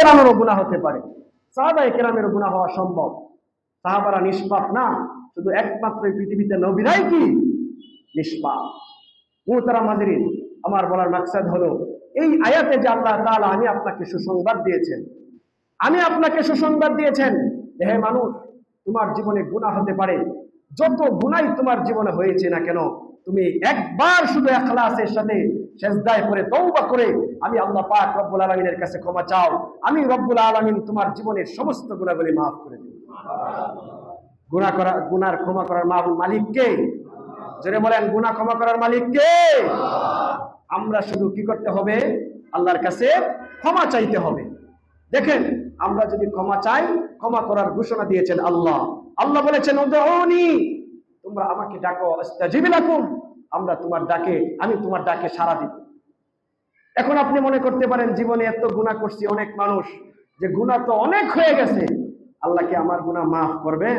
কেরামেরও গুণা হতে পারে। সাহাবা কেরামেরও গুণা হওয়া সম্ভব। সাহাবারা নিষ্পাপ না, শুধু একমাত্র পৃথিবীতে নবীরাই কি? নিষ্পাপ। মুহতারা মাদিরিন আমার বলার মাকসাদ হলো, এই আয়াতে যে আল্লাহ তাআলা আমি আপনাকে সুসংবাদ দিয়েছেন, আমি আপনাকে সুসংবাদ দিয়েছেন হে মানুষ, তোমার জীবনে গুনাহ হতে পারে। যত গুনাই তোমার জীবনে হয়েছে না কেন তুমি একবার শুধু এখলাসের সাথে সেজদায় করে তওবা করে আমি আল্লাহ পাক রব্বুল আলামিনের কাছে ক্ষমা চাও। আমি রব্বুল আলামিন তোমার জীবনের সমস্ত গুনাহগুলি মাফ করে দেব। গুনাহ করা, গুনার ক্ষমা করার মা- মালিক কে? জোরে বলেন গুনাহ ক্ষমা করার মালিককে আমরা শুধু কি করতে হবে? আল্লাহর কাছে ক্ষমা চাইতে হবে। দেখেন, আমরা যদি ক্ষমা চাই, ক্ষমা করার ঘোষণা দিয়েছেন আল্লাহ। আল্লাহ বলেছেন, উদউনি তোমরা আমাকে ডাকো, আস্তাজিব লাকুম। আমরা তোমার ডাকে, আমি তোমার ডাকে সাড়া দিব। এখন আপনি মনে করতে পারেন, জীবনে এত গুনাহ করছি অনেক মানুষ, যে গুনাহ তো অনেক হয়ে গেছে। আল্লাহকে আমার গুনাহ মাফ করবেন?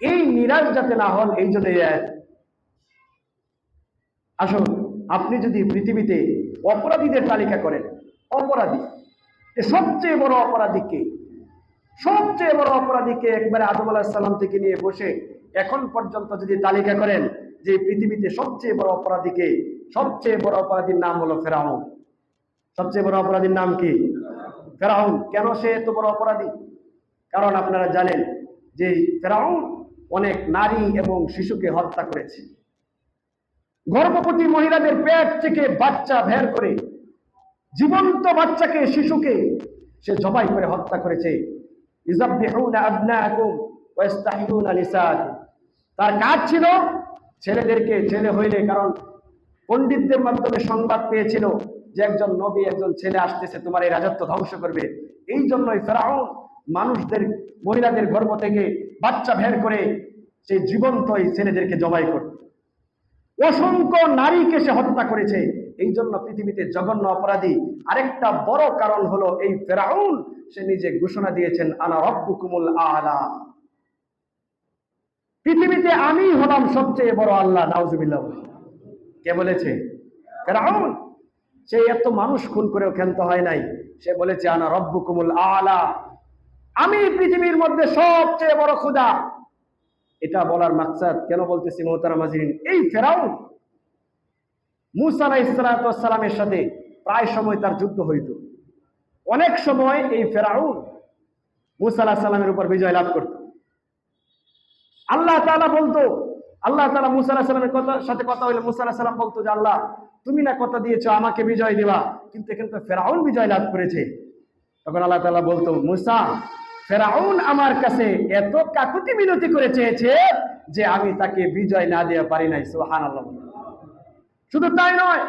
এই নিরাশ যাতে না হন, এই জন্য আসুন, আপনি যদি পৃথিবীতে অপরাধীদের তালিকা করেন, অপরাধী সবচেয়ে বড় অপরাধী কে? সবচেয়ে বড় অপরাধীকে একবারে আদম আলাহিসাল্লাম থেকে নিয়ে বসে এখন পর্যন্ত যদি তালিকা করেন যে পৃথিবীতে সবচেয়ে বড় অপরাধীকে সবচেয়ে বড় অপরাধীর নাম হলো ফেরাউন। সবচেয়ে বড় অপরাধীর নাম কি? ফেরাউন। কেন সে এত বড় অপরাধী? কারণ আপনারা জানেন যে ফেরাউন অনেক নারী এবং শিশুকে হত্যা করেছে। গর্ভবতী মহিলাদের পেট থেকে বাচ্চা বের করে জীবন্ত বাচ্চাকে, শিশুকে সে জবাই করে হত্যা করেছে। ইযাববিহুনা আবনাআকুম ওয়া ইস্তাহয়ুনা নিসাআকুম তার কাজ ছিল ছেলেদেরকে ছেলে হইলে, কারণ পণ্ডিতদের মাধ্যমে সংবাদ পেয়েছিল যে একজন নবী, একজন ছেলে আসতেছে, তোমার এই রাজত্ব ধ্বংস করবে। এই জন্যই ফেরাউন মানুষদের, মহিলাদের গর্ভ থেকে বাচ্চা বের করে সেই জীবন্ত এই ছেলেদেরকে জবাই করত। অসংখ্য নারীকে সে হত্যা করেছে। এই জন্য পৃথিবীতে জঘন্য অপরাধী। আরেকটা বড় কারণ হলো এই ফেরাউন, সে নিজে ঘোষণা দিয়েছেন, আনা রব্বুকুমুল আলা। পৃথিবীতে আমি হলাম সবচেয়ে বড় আল্লাহ, নাউজুবিল্লাহ। কে বলেছে? ফেরাউন। সে এত মানুষ খুন করেও ক্ষান্ত হয় নাই। সে বলেছে, আনা রব্বুকুমুল আলা। আমি পৃথিবীর মধ্যে সবচেয়ে বড় খুদা এটা বলার মাকসাদ কেন বলতেছি মোহতারা মাজিরিন এই ফেরাউন মুসা আলাইসালামের সাথে প্রায় সময় তার যুদ্ধ হইত। অনেক সময় এই ফেরাউন মুসা আলাহ সাল্লামের উপর বিজয় লাভ করত। আল্লাহ তাআলা বলতো, আল্লাহ তালা মুসা সাল্লামের কথা, সাথে কথা হইলে মুসা সাল্লাম বলতো যে, আল্লাহ, তুমি না কথা দিয়েছ, আমাকে বিজয় দিবা। কিন্তু এখানে তো ফেরাউন বিজয় লাভ করেছে। তখন আল্লাহ তাআলা বলতো, মুসা, ফেরাউন আমার কাছে এত কাকুতি মিনতি করে চেয়েছে যে, আমি তাকে বিজয় না দেওয়া পারি নাই, সুবহানাল্লাহ। শুধু তাই নয়,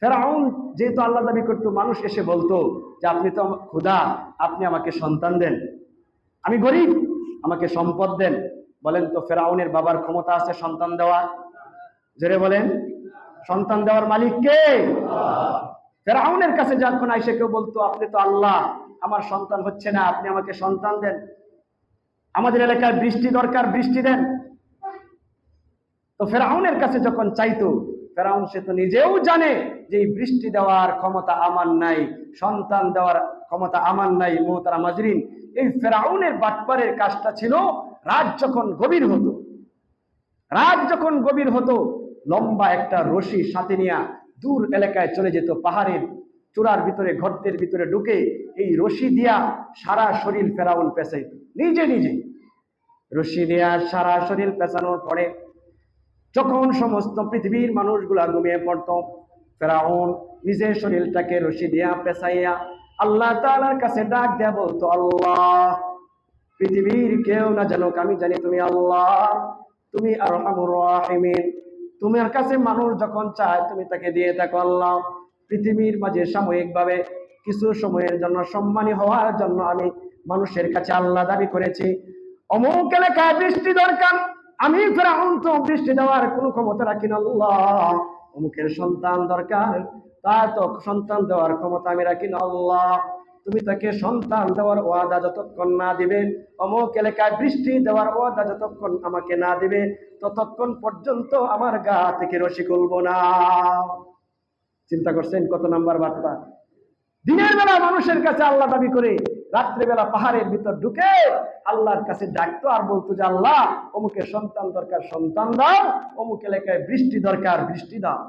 ফেরাউন যেহেতু আল্লাহ দাবি করতো, মানুষ এসে বলতো যে, আপনি তো ক্ষুধা আপনি আমাকে সন্তান দেন। আমি গরিব, আমাকে সম্পদ দেন। বলেন তো, ফেরাউনের বাবার ক্ষমতা আছে সন্তান দেওয়ার? জোরে বলেন। সন্তান দেওয়ার মালিক কে? ফেরাউনের কাছে যখন আইসে কেউ বলতো, আপনি তো আল্লাহ, আমার সন্তান হচ্ছে না, আপনি আমাকে সন্তান দেন। আমাদের এলাকায় বৃষ্টি দরকার, বৃষ্টি দেন। তো ফেরাউনের কাছে যখন চাইতো, ফেরাউন সে তো নিজেও জানে যে এই বৃষ্টি দেওয়ার ক্ষমতা আমার নাই, সন্তান দেওয়ার ক্ষমতা আমার নাই মোহতারা মাজরিন। এই ফেরাউনের বাটপারের কাজটা ছিল রাত যখন গভীর হতো, রাত যখন গভীর হতো, লম্বা একটা রশি সাথে নিয়ে দূর এলাকায় চলে যেত পাহাড়ের চূড়ার ভিতরে, গর্তের ভিতরে ঢুকে এই রশি দিয়া সারা শরীর ফেরাউন পেঁচাইত। নিজে নিজে। রশি দিয়া সারা শরীর পেঁচানোর পরে যখন সমস্ত পৃথিবীর মানুষগুলা ঘুমিয়ে পড়ত, ফেরাউন নিজের শরীরটাকে রশি দিয়া পেঁচাইয়া আল্লাহ তালার কাছে ডাক দেয়া বলতো, আল্লাহ পৃথিবীর কেউ না জানুক, আমি জানি তুমি আল্লাহ, তুমি আর তোমার কাছে মানুষ যখন চায়, তুমি তাকে দিয়ে থাকো আল্লাহ। পৃথিবীর মাঝে সাময়িকভাবে কিছু সময়ের জন্য সম্মানী হওয়ার জন্য আমি মানুষের কাছে আল্লাহ দাবি করেছি। অমুক এলাকায় বৃষ্টি দরকার, আমি ফেরাউন তো বৃষ্টি দেওয়ার কোনো ক্ষমতা রাখি না আল্লাহ। অমুকের সন্তান দরকার, তার তো সন্তান দেওয়ার ক্ষমতা আমি রাখি না আল্লাহ। তুমি তাকে সন্তান দেওয়ার ওয়াদা যতক্ষণ না দিবে, অমুক এলাকায় বৃষ্টি দেওয়ার ওয়াদা যতক্ষণ আমাকে না দিবে, ততক্ষণ পর্যন্ত আমার গা থেকে রশি খুলবো না। চিন্তা করছেন কত নাম্বার বার্তা? দিনের বেলা মানুষের কাছে আল্লাহ দাবি করে রাত্রেবেলা পাহাড়ের ভিতর ঢুকে আল্লাহর কাছে ডাকতো আর বলতো যে, আল্লাহ অমুকে সন্তান দরকার, সন্তান দাও, অমুক এলাকায় বৃষ্টি দরকার, বৃষ্টি দাও।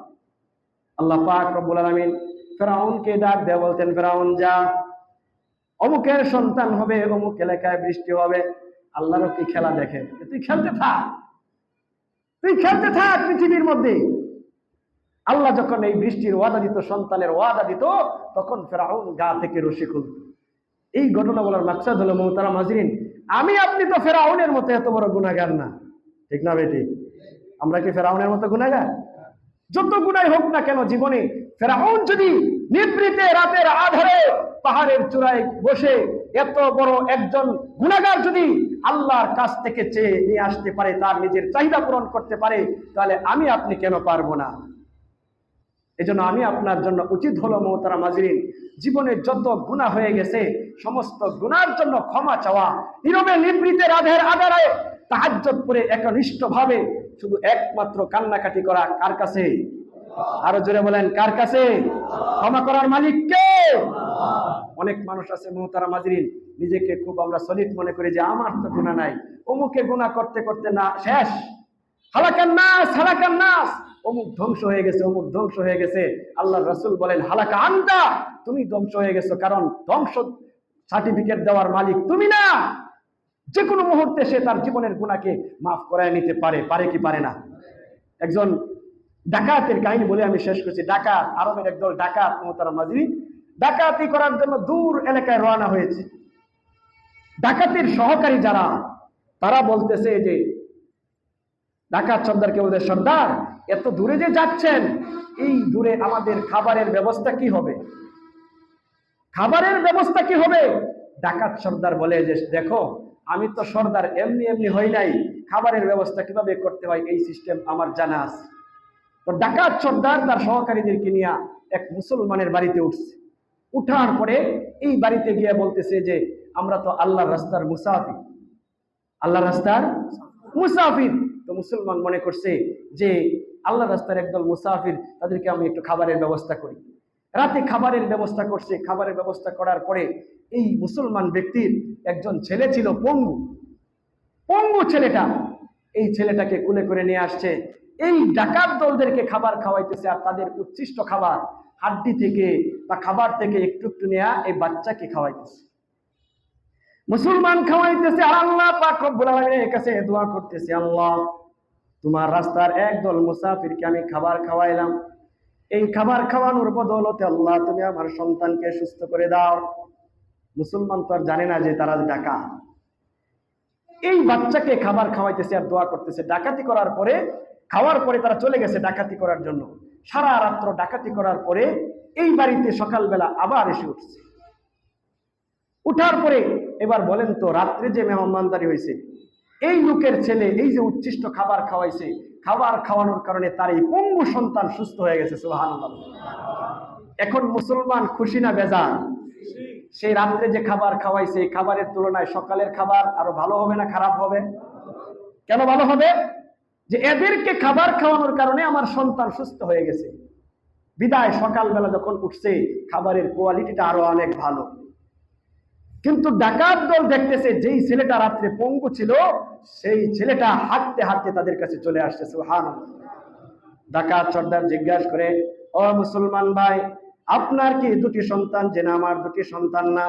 আল্লাহ পাক রব্বুল আলামিন ফেরাউনকে ডাক দেয়া বলতেন, ফেরাউন, যা। অমুকের সন্তান হবে, অমুক এলাকায় বৃষ্টি হবে। আল্লাহরও কি খেলা দেখেন তুই খেলতে থাক। তুই খেলতে থাক পৃথিবীর মধ্যে। আল্লাহ যখন এই বৃষ্টির ওয়াদা দিত, সন্তানের ওয়াদা দিত, তখন ফেরাউন গা থেকে রশি খুলত। এই ঘটনা বলার মাকসাদ হলো মৌতারা মাজরিন আমি, আপনি তো ফেরাউনের মতো এত বড় গুণাগার না। ঠিক না বেটি? আমরা কি ফেরাউনের মতো গুণাগার যত গুণাই হোক না কেন, জীবনে ফেরাউন যদি নিবৃতে রাতের আধারে পাহাড়ের চূড়ায় বসে এত বড় একজন গুণাগার যদি আল্লাহর কাছ থেকে চেয়ে নিয়ে আসতে পারে, তার নিজের চাহিদা পূরণ করতে পারে, তাহলে আমি আপনি কেন পারব না? এজন্য আমি আপনার জন্য উচিত হলো মমতারা মাজরিন জীবনে যত গুণা হয়ে গেছে, সমস্ত গুনার জন্য ক্ষমা চাওয়া, নীরবে নিবৃতে রাধের আধারে তাহাজ্জত করে একনিষ্ঠ ভাবে শুধু একমাত্র কান্নাকাটি করা কার কাছে? আরও জোরে বলেন, কার কাছে? ক্ষমা করার মালিক কে? অনেক মানুষ আছে মমতারা মাজরিন নিজেকে খুব আমরা সলিড মনে করি যে আমার তো গুণা নাই। অমুকে গুণা করতে করতে না, শেষ। হালাকান নাস হালাকান নাস। অমুক ধ্বংস হয়ে গেছে, অমুক ধ্বংস হয়ে গেছে। আল্লাহ রসুল বলেন, হালাকা আন্তা। তুমি ধ্বংস হয়ে গেছো, কারণ ধ্বংস সার্টিফিকেট দেওয়ার মালিক তুমি না। যে কোনো মুহূর্তে সে তার জীবনের গুণাকে মাফ করায় নিতে পারে পারে কি পারে না। একজন ডাকাতের কাহিনী বলে আমি শেষ করছি। ডাকাত, আরবের একদল ডাকাত, মমতারা মাঝি ডাকাতি করার জন্য দূর এলাকায় রওনা হয়েছে। ডাকাতির সহকারী যারা, তারা বলতেছে যে, ডাকাত সর্দারকে বলতে সর্দার, এত দূরে যে যাচ্ছেন, এই দূরে আমাদের খাবারের ব্যবস্থা কি হবে? খাবারের ব্যবস্থা কি হবে? ডাকাত সর্দার বলে যে, দেখো, আমি তো সর্দার এমনি এমনি হই নাই। খাবারের ব্যবস্থা কীভাবে করতে হয় এই সিস্টেম আমার জানা আছে। তো ডাকাত সর্দার তার সহকারীদেরকে নিয়ে এক মুসলমানের বাড়িতে উঠছে। উঠার পরে এই বাড়িতে গিয়ে বলতেছে যে, আমরা তো আল্লাহর রাস্তার মুসাফির। আল্লাহ রাস্তার মুসাফির। তো মুসলমান মনে করছে যে আল্লাহ রাস্তার একদল মুসাফির, তাদেরকে আমি একটু খাবারের ব্যবস্থা করি। রাতে খাবারের ব্যবস্থা করছে। খাবারের ব্যবস্থা করার পরে এই মুসলমান ব্যক্তির একজন ছেলে ছিল পঙ্গু। পঙ্গু ছেলেটা। এই ছেলেটাকে কুলে করে নিয়ে আসছে। এই ডাকাত দলদেরকে খাবার খাওয়াইতেছে আর তাদের উচ্ছিষ্ট খাবার হাড্ডি থেকে বা খাবার থেকে একটু একটু নেয়া এই বাচ্চাকে খাওয়াইতেছে। মুসলমান খাওয়াইতেছে আল্লাহ পাক রব্বুল কাছে দোয়া করতেছে, আল্লাহ, তোমার রাস্তার একদল মুসাফিরকে আমি খাবার খাওয়াইলাম। এই খাবার খাওয়ানোর বদলতে আল্লাহ, তুমি আমার সন্তানকে সুস্থ করে দাও। মুসলমান তো আর জানে না যে তারা ডাকা এই বাচ্চাকে খাবার খাওয়াইতেছে আর দোয়া করতেছে। ডাকাতি করার পরে খাওয়ার পরে তারা চলে গেছে ডাকাতি করার জন্য। সারা রাত্র ডাকাতি করার পরে এই বাড়িতে সকালবেলা আবার এসে উঠছে। উঠার পরে এবার বলেন তো, রাত্রে যে মেহমানদারি হয়েছে, এই লোকের ছেলে এই যে উচ্ছিষ্ট খাবার খাওয়াইছে, খাবার খাওয়ানোর কারণে তার এই পঙ্গু সন্তান সুস্থ হয়ে গেছে সুহান এখন মুসলমান খুশি না বেজার? সেই রাত্রে যে খাবার খাওয়াইছে খাবারের তুলনায় সকালের খাবার আরও ভালো হবে না খারাপ হবে? কেন ভালো হবে? যে এদেরকে খাবার খাওয়ানোর কারণে আমার সন্তান সুস্থ হয়ে গেছে। বিদায়, সকালবেলা যখন উঠছে, খাবারের কোয়ালিটিটা আরও অনেক ভালো। কিন্তু ডাকাত দল দেখতেছে, যেই ছেলেটা রাত্রে পঙ্গু ছিল, সেই ছেলেটা হাঁটতে হাঁটতে তাদের কাছে চলে আসছে সুহান ডাকাত সর্দার জিজ্ঞাসা করে, ও মুসলমান ভাই, আপনার কি দুটি সন্তান? যে না, আমার দুটি সন্তান না।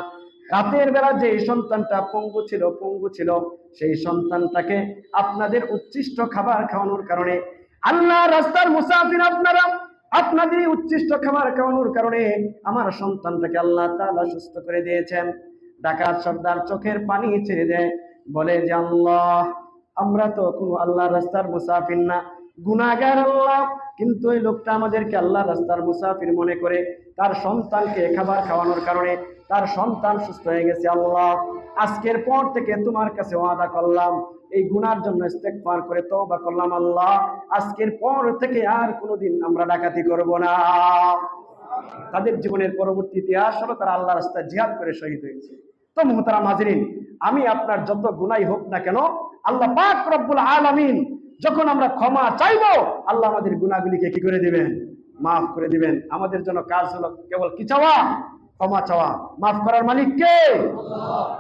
রাতের বেলা যে সন্তানটা পঙ্গু ছিল পঙ্গু ছিল, সেই সন্তানটাকে আপনাদের উচ্ছিষ্ট খাবার খাওয়ানোর কারণে, আল্লাহ রাস্তার মুসাফির আপনারা, আপনাদের উচ্ছিষ্ট খাবার খাওয়ানোর কারণে আমার সন্তানটাকে আল্লাহ তাআলা সুস্থ করে দিয়েছেন। ডাকাত সর্দার চোখের পানি ছেড়ে দেয়, বলে যে আল্লাহ, আমরা তো কোনো আল্লাহ রাস্তার মুসাফির না। গুনাগার আল্লাহ। কিন্তু ওই লোকটা আমাদেরকে আল্লাহ রাস্তার মুসাফির মনে করে তার সন্তানকে খাবার খাওয়ানোর কারণে তার সন্তান সুস্থ হয়ে গেছে আল্লাহ। আজকের পর থেকে তোমার কাছে ওয়াদা করলাম, এই গুনার জন্য ইস্তেগফার করে তওবা করলাম আল্লাহ। আজকের পর থেকে আর কোনোদিন আমরা ডাকাতি করব না। তাদের জীবনের পরবর্তী ইতিহাস হলো তারা আল্লাহ রাস্তায় জিহাদ করে শহীদ হয়েছে। তো মোহতারা মাজরিন আমি আপনার যত গুনাই হোক না কেন, আল্লাহ পাক রব্বুল আলামিন যখন আমরা ক্ষমা চাইব আল্লাহ আমাদের গুনাহগুলিকে কি করে দিবেন? মাফ করে দিবেন। আমাদের জন্য কাজ হলো কেবল কি চাওয়া? ক্ষমা চাওয়া। মাফ করার মালিক কে?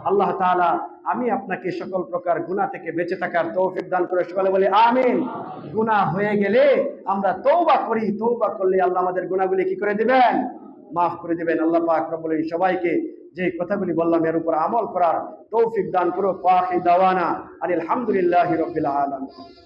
আল্লাহ। তাআলা আমি আপনাকে সকল প্রকার গুনাহ থেকে বেঁচে থাকার তৌফিক দান করে সকলে বলি আমিন। গুনাহ হয়ে গেলে আমরা তৌবা করি। তৌবা করলে আল্লাহ আমাদের গুনাহগুলি কি করে দিবেন? মাফ করে দিবেন। আল্লাহ পাক রব্বুল সবাইকে যে কথাগুলি বললাম এর উপর আমল করার তৌফিক দান করো পাখি দাওয়ানা আলহামদুলিল্লাহি রাব্বিল আলামিন।